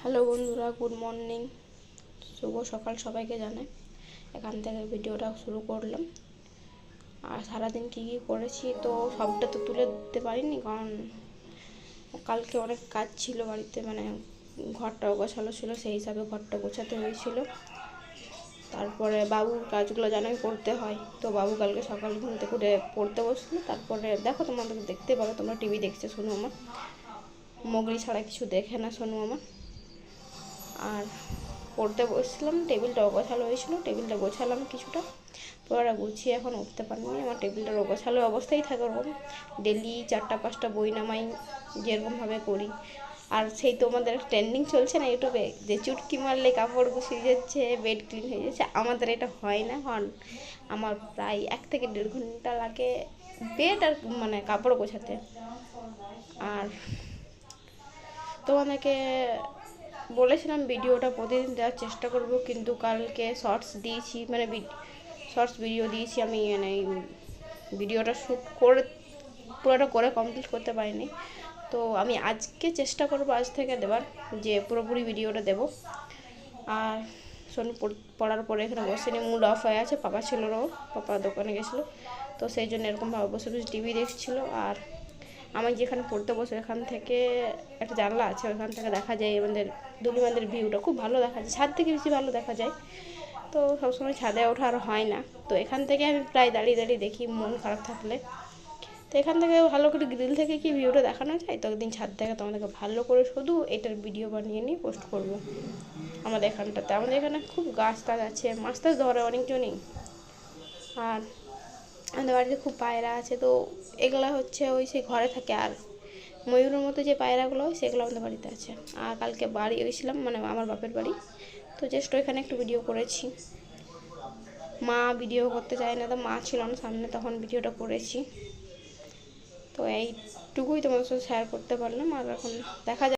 Hello বন্ধুরা, good morning. শুভ সকাল সবাইকে জানাই। এখান থেকে ভিডিওটা শুরু করলাম। আর সারাদিন কী কী করেছি তো সবটা তো তুলে দিতে পারিনি, কারণ কালকে অনেক কাজ ছিল বাড়িতে মানে ঘরটাও গোছালো ছিল, সেই হিসাবে ঘরটা গোছাতে হয়েছিল। তারপরে বাবুর কাজগুলো জানাই করতে হয়। তো বাবু কালকে সকাল ঘুম থেকে উঠে পড়তে বসল। তারপরে দেখো তোমাদেরকে দেখতে পাবে, তোমরা টিভি দেখছ শোনো আমার মগরি ছাড়া কিছু দেখে না শোনো আমার আর পড়তে বসছিলাম, টেবিলটা অগোছালো হয়েছিল, টেবিলটা গোছালাম কিছুটা। পরে গুছিয়ে এখন উঠতে পারিনি, আমার টেবিলটার অগোছালো অবস্থায় থাকে ওরকম। ডেলি চারটা, পাঁচটা বই নামাই, যেরকমভাবে করি। আর সেই তোমাদের ট্রেন্ডিং চলছে না ইউটিউবে, যে চুটকি মারলে কাপড় গুছিয়ে যাচ্ছে, বেড ক্লিন হয়ে যাচ্ছে, আমাদের এটা হয় না। কারণ আমার প্রায় এক থেকে দেড় ঘণ্টা লাগে বেড আর মানে কাপড় গোছাতে। আর তোমাদেরকে বলেছিলাম ভিডিওটা প্রতিদিন দেওয়ার চেষ্টা করব, কিন্তু কালকে শর্টস দিয়েছি মানে শর্টস ভিডিও দিয়েছি আমি মানে ভিডিওটা শ্যুট করে, পুরোটা করে কমপ্লিট করতে পারিনি। তো আমি আজকে চেষ্টা করব আজ থেকে দেবার, যে পুরোপুরি ভিডিওটা দেব। আর শোন পড়ার পরে এখানে বসে নিয়ে মুড অফ হয়ে আছে, পাপা ছিল পাপা দোকানে গেছিল। তো সেই জন্য এরকমভাবে বসে বসে টিভি দেখছিলো, আর আমি যেখানে পড়তে বসে এখান থেকে একটা জানলা আছে, ওখান থেকে দেখা যায় আমাদের দুলিমাদের ভিউটা খুব ভালো দেখা যায়, ছাদ থেকে বেশি ভালো দেখা যায়। তো সবসময় ছাদে ওঠা আর হয় না। তো এখান থেকে আমি প্রায় দাঁড়িয়ে দাঁড়িয়ে দেখি মন খারাপ থাকলে। তো এখান থেকে ভালো করে গ্রিল থেকে কি ভিউটা দেখানো যায়? তো একদিন ছাদ থেকে তোমাদেরকে ভালো করে শুধু এটার ভিডিও বানিয়ে নিয়ে পোস্ট করব। আমাদের এখানটাতে। আমাদের এখানে খুব গাছ টাছ আছে, মাছ টাছ ধরে অনেকজনই। আর আমাদের বাড়িতে খুব পায়রা আছে, তো এগুলো হচ্ছে ওই সেই ঘরে থাকে আর ময়ূরের মতো যে পায়রাগুলো, সেগুলো আমাদের বাড়িতে আছে। আর কালকে বাড়ি গেছিলাম মানে আমার বাপের বাড়ি, তো জাস্ট ওইখানে একটু ভিডিও করেছি। মা ভিডিও করতে চায় না, তো মা ছিল না সামনে, তখন ভিডিওটা করেছি। তো এইটুকুই তোমাদের সাথে শেয়ার করতে পারলাম, আর এখন দেখা